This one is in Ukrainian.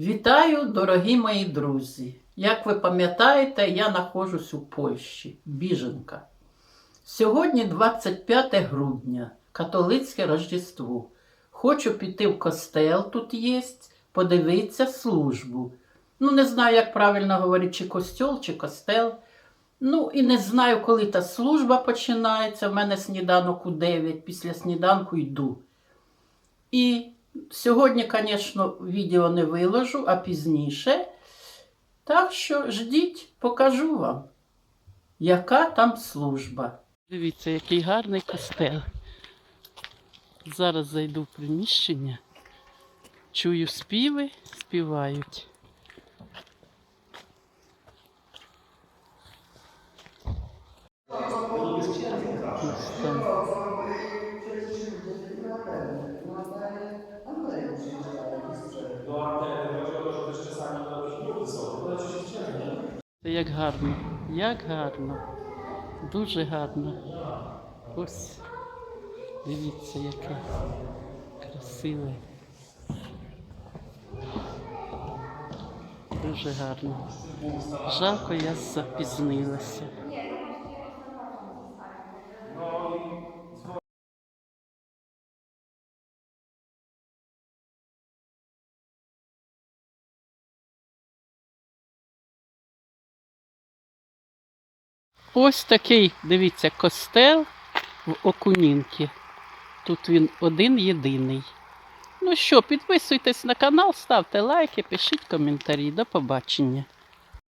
Вітаю, дорогі мої друзі! Як ви пам'ятаєте, я знаходжусь у Польщі, біженка. Сьогодні 25 грудня, католицьке Рождество. Хочу піти в костел, тут є, подивитися службу. Ну, не знаю, як правильно говорити, чи костьол, чи костел. Ну, і не знаю, коли та служба починається. В мене сніданок у 9, після сніданку йду. І сьогодні, звісно, відео не виложу, а пізніше. Так що ждіть, покажу вам, яка там служба. Дивіться, який гарний костел. Зараз зайду в приміщення, чую співи, співають. Ось там. Як гарно, як гарно, дуже гарно. Ось, дивіться, яке красиве. Дуже гарно. Жалко, я запізнилася. Ось такий, дивіться, костел в Окунінки. Тут він один єдиний. Ну що, підписуйтесь на канал, ставте лайки, пишіть коментарі. До побачення.